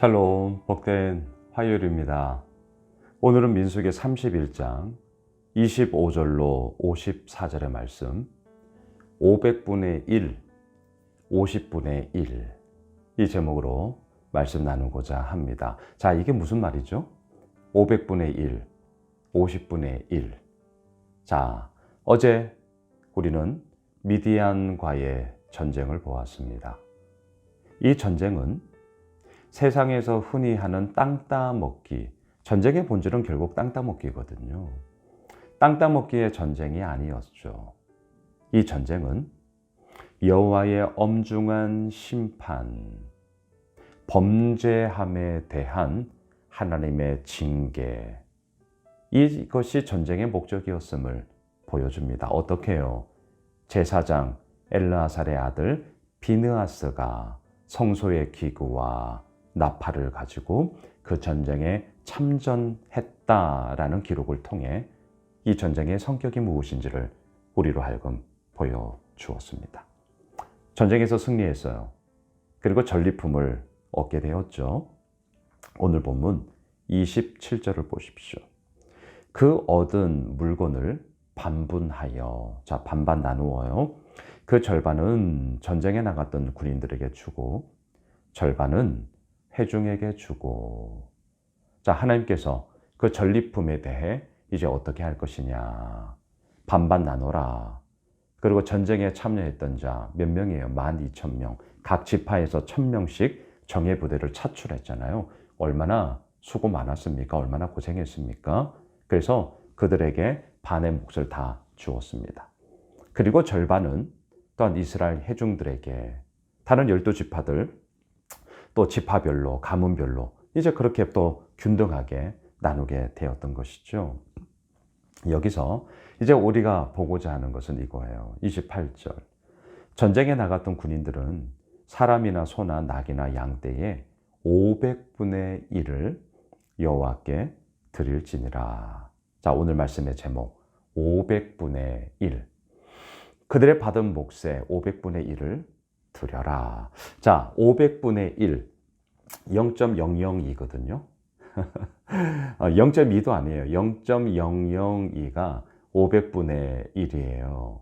샬롬, 복된 화요일입니다. 오늘은 민수기 31장 25절로 54절의 말씀, 500분의 1, 50분의 1, 이 제목으로 말씀 나누고자 합니다. 자, 이게 무슨 말이죠? 500분의 1, 50분의 1. 자, 어제 우리는 미디안과의 전쟁을 보았습니다. 이 전쟁은 세상에서 흔히 하는 땅 따먹기, 전쟁의 본질은 결국 땅 따먹기거든요. 땅 따먹기의 전쟁이 아니었죠. 이 전쟁은 여호와의 엄중한 심판, 범죄함에 대한 하나님의 징계, 이것이 전쟁의 목적이었음을 보여줍니다. 어떻게요? 제사장 엘라살의 아들 비느아스가 성소의 기구와 나팔을 가지고 그 전쟁에 참전했다라는 기록을 통해 이 전쟁의 성격이 무엇인지를 우리로 하여금 보여주었습니다. 전쟁에서 승리했어요. 그리고 전리품을 얻게 되었죠. 오늘 본문 27절을 보십시오. 그 얻은 물건을 반분하여, 자, 반반 나누어요. 그 절반은 전쟁에 나갔던 군인들에게 주고, 절반은 회중에게 주고, 자, 하나님께서 그 전리품에 대해 이제 어떻게 할 것이냐. 반반 나눠라. 그리고 전쟁에 참여했던 자 몇 명이에요? 12,000명. 각 지파에서 1,000명씩 정예 부대를 차출했잖아요. 얼마나 수고 많았습니까? 얼마나 고생했습니까? 그래서 그들에게 반의 몫을 다 주었습니다. 그리고 절반은 또한 이스라엘 회중들에게 다른 열두 지파들 또 지파별로 가문별로 이제 그렇게 또 균등하게 나누게 되었던 것이죠. 여기서 이제 우리가 보고자 하는 것은 이거예요. 28절. 전쟁에 나갔던 군인들은 사람이나 소나 낙이나 양떼의 500분의 1을 여호와께 드릴지니라. 자, 오늘 말씀의 제목 500분의 1. 그들의 받은 몫의 500분의 1을 드려라. 자, 500분의 1. 0.002거든요. 0.2도 아니에요. 0.002가 500분의 1이에요.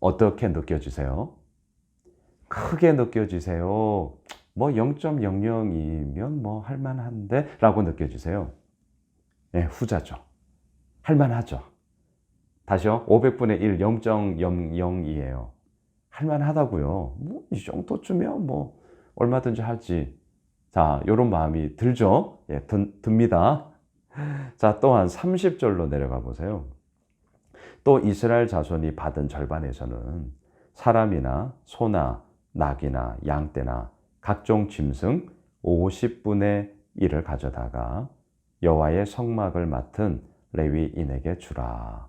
어떻게 느껴지세요? 크게 느껴지세요? 뭐 0.00이면 뭐 할만한데? 라고 느껴지세요? 네, 후자죠. 할만하죠. 다시요. 500분의 1, 0.002예요. 할만하다고요. 뭐 이 정도쯤이면 뭐 얼마든지 하지. 자, 요런 마음이 들죠? 예, 드, 듭니다. 자, 또한 30절로 내려가 보세요. 또 이스라엘 자손이 받은 절반에서는 사람이나 소나 낙이나 양떼나 각종 짐승 50분의 1을 가져다가 여호와의 성막을 맡은 레위인에게 주라.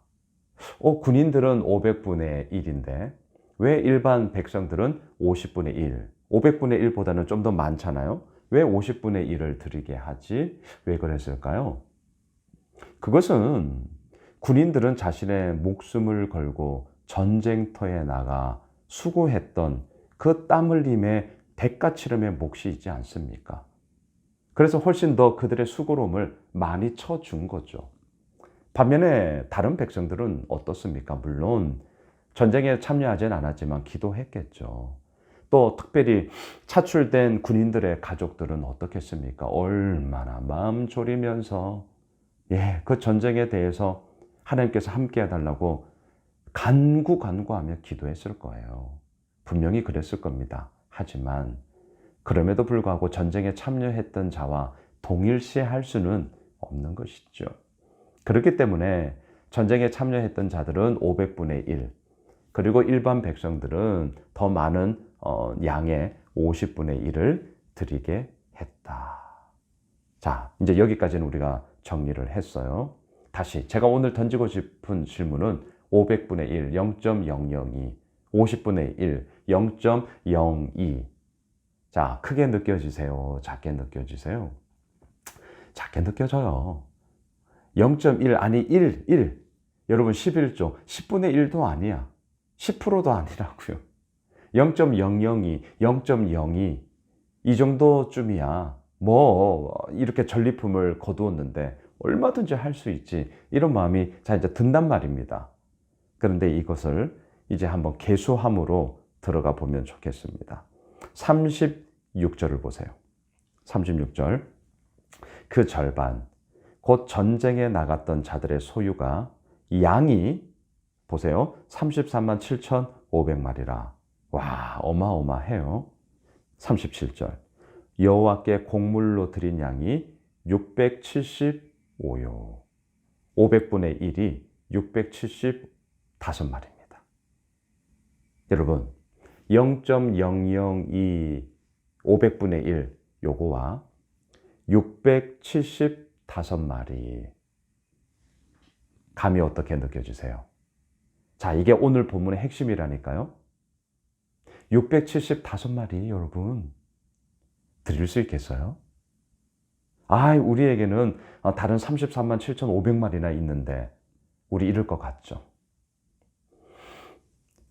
어, 군인들은 500분의 1인데 왜 일반 백성들은 50분의 1, 500분의 1보다는 좀 더 많잖아요. 왜 50분의 1을 드리게 하지? 왜 그랬을까요? 그것은 군인들은 자신의 목숨을 걸고 전쟁터에 나가 수고했던 그 땀 흘림의 대가 치름의 몫이 있지 않습니까? 그래서 훨씬 더 그들의 수고로움을 많이 쳐준 거죠. 반면에 다른 백성들은 어떻습니까? 물론 전쟁에 참여하진 않았지만 기도했겠죠. 또 특별히 차출된 군인들의 가족들은 어떻겠습니까? 얼마나 마음 졸이면서 예, 그 전쟁에 대해서 하나님께서 함께 해달라고 간구 간구하며 기도했을 거예요. 분명히 그랬을 겁니다. 하지만 그럼에도 불구하고 전쟁에 참여했던 자와 동일시 할 수는 없는 것이죠. 그렇기 때문에 전쟁에 참여했던 자들은 500분의 1, 그리고 일반 백성들은 더 많은 어, 양의 50분의 1을 드리게 했다. 자, 이제 여기까지는 우리가 정리를 했어요. 다시 제가 오늘 던지고 싶은 질문은 500분의 1, 0.002, 50분의 1, 0.02. 자, 크게 느껴지세요? 작게 느껴지세요? 작게 느껴져요. 0.1, 아니 1, 1. 여러분 11조, 10분의 1도 아니야. 10%도 아니라고요. 0.002, 0.02. 이 정도쯤이야. 뭐 이렇게 전리품을 거두었는데 얼마든지 할 수 있지. 이런 마음이 자 이제 든단 말입니다. 그런데 이것을 이제 한번 개수함으로 들어가 보면 좋겠습니다. 36절을 보세요. 36절. 그 절반, 곧 전쟁에 나갔던 자들의 소유가 양이 보세요. 33만 7,500마리라. 와, 어마어마해요. 37절. 여호와께 곡물로 드린 양이 675요. 500분의 1이 675마리입니다. 여러분, 0.002 500분의 1 요거와 675마리 감이 어떻게 느껴지세요? 자, 이게 오늘 본문의 핵심이라니까요. 675마리 여러분 드릴 수 있겠어요? 아, 우리에게는 다른 33만 7,500마리나 있는데 우리 이럴 것 같죠.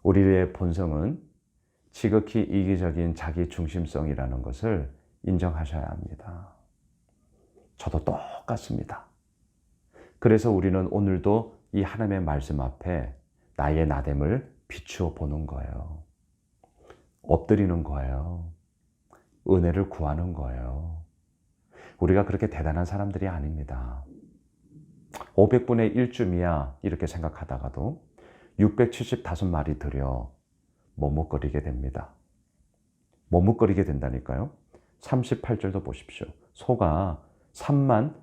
우리의 본성은 지극히 이기적인 자기 중심성이라는 것을 인정하셔야 합니다. 저도 똑같습니다. 그래서 우리는 오늘도 이 하나님의 말씀 앞에 나의 나됨을 비추어 보는 거예요. 엎드리는 거예요. 은혜를 구하는 거예요. 우리가 그렇게 대단한 사람들이 아닙니다. 500분의 1쯤이야 이렇게 생각하다가도 675마리 들여 머뭇거리게 됩니다. 머뭇거리게 된다니까요. 38절도 보십시오. 소가 3만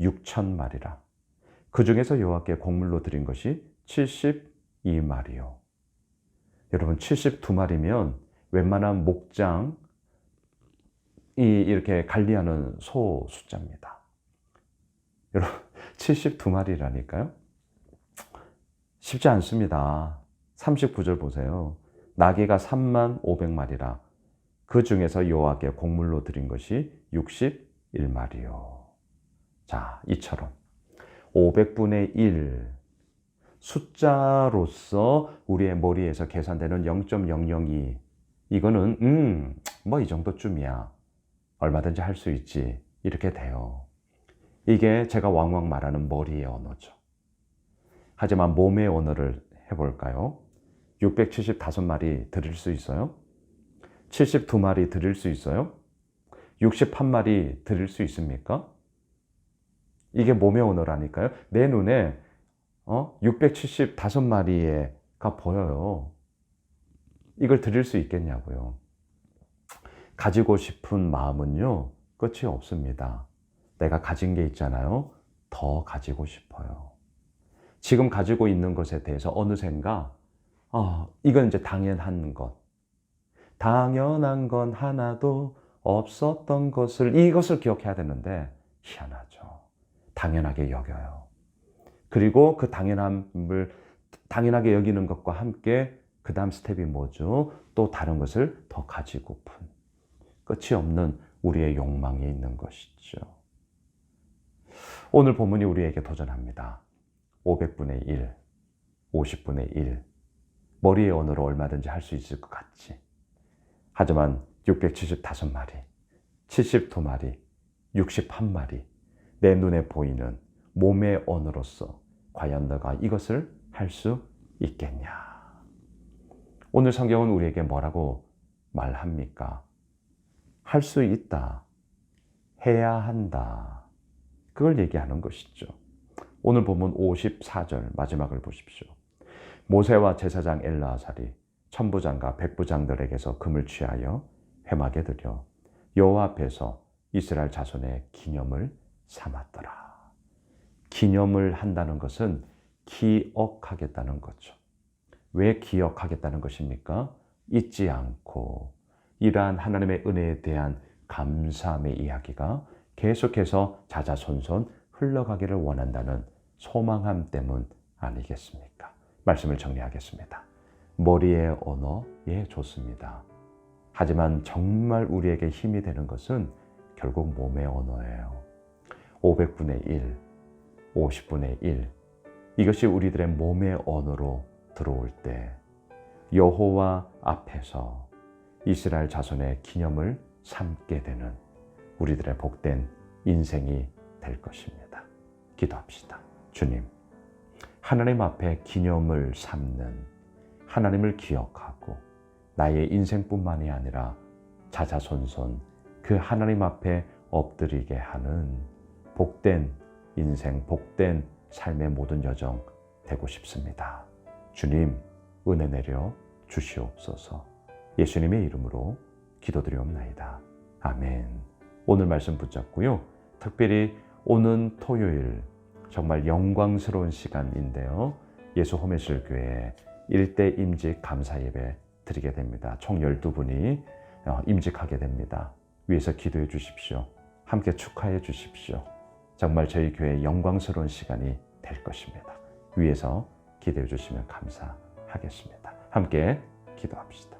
6천 마리라. 그 중에서 여호와께 곡물로 드린 것이 72마리요. 여러분 72마리면 웬만한 목장 이 이렇게 관리하는 소 숫자입니다. 여러분 72마리라니까요. 쉽지 않습니다. 39절 보세요. 나귀가 3만 500마리라. 그 중에서 여호와께 곡물로 드린 것이 61마리요. 자, 이처럼 500분의 1 숫자로서 우리의 머리에서 계산되는 0.002 이거는 음, 뭐 이 정도쯤이야. 얼마든지 할 수 있지. 이렇게 돼요. 이게 제가 왕왕 말하는 머리의 언어죠. 하지만 몸의 언어를 해볼까요? 675마리 드릴 수 있어요? 72마리 드릴 수 있어요? 61마리 드릴 수 있습니까? 이게 몸의 언어라니까요. 내 눈에 어? 675마리가 보여요. 이걸 드릴 수 있겠냐고요. 가지고 싶은 마음은요, 끝이 없습니다. 내가 가진 게 있잖아요. 더 가지고 싶어요. 지금 가지고 있는 것에 대해서 어느샌가, 아, 이건 이제 당연한 것. 당연한 건 하나도 없었던 것을, 이것을 기억해야 되는데, 희한하죠. 당연하게 여겨요. 그리고 그 당연함을 당연하게 여기는 것과 함께 그 다음 스텝이 뭐죠? 또 다른 것을 더 가지고픈 끝이 없는 우리의 욕망이 있는 것이죠. 오늘 본문이 우리에게 도전합니다. 500분의 1, 50분의 1. 머리의 언어로 얼마든지 할 수 있을 것 같지. 하지만 675마리, 72마리, 61마리, 내 눈에 보이는 몸의 언어로서 과연 너가 이것을 할 수 있겠냐? 오늘 성경은 우리에게 뭐라고 말합니까? 할 수 있다. 해야 한다. 그걸 얘기하는 것이죠. 오늘 보면 54절 마지막을 보십시오. 모세와 제사장 엘라살이 천부장과 백부장들에게서 금을 취하여 회막에 들여 여호와 앞에서 이스라엘 자손의 기념을 삼았더라. 기념을 한다는 것은 기억하겠다는 거죠. 왜 기억하겠다는 것입니까? 잊지 않고 이러한 하나님의 은혜에 대한 감사함의 이야기가 계속해서 자자손손 흘러가기를 원한다는 소망함 때문 아니겠습니까? 말씀을 정리하겠습니다. 머리의 언어, 예, 좋습니다. 하지만 정말 우리에게 힘이 되는 것은 결국 몸의 언어예요. 500분의 1, 50분의 1. 이것이 우리들의 몸의 언어로 들어올 때 여호와 앞에서 이스라엘 자손의 기념을 삼게 되는 우리들의 복된 인생이 될 것입니다. 기도합시다. 주님, 하나님 앞에 기념을 삼는 하나님을 기억하고 나의 인생뿐만이 아니라 자자손손 그 하나님 앞에 엎드리게 하는 복된 인생, 복된 삶의 모든 여정 되고 싶습니다. 주님, 은혜 내려 주시옵소서. 예수님의 이름으로 기도드리옵나이다. 아멘. 오늘 말씀 붙잡고요. 특별히 오는 토요일 정말 영광스러운 시간인데요. 예수 호메실 교회 일대 임직 감사 예배 드리게 됩니다. 총 12분이 임직하게 됩니다. 위에서 기도해 주십시오. 함께 축하해 주십시오. 정말 저희 교회 영광스러운 시간이 될 것입니다. 위에서 기도해 주시면 감사하겠습니다. 함께 기도합시다.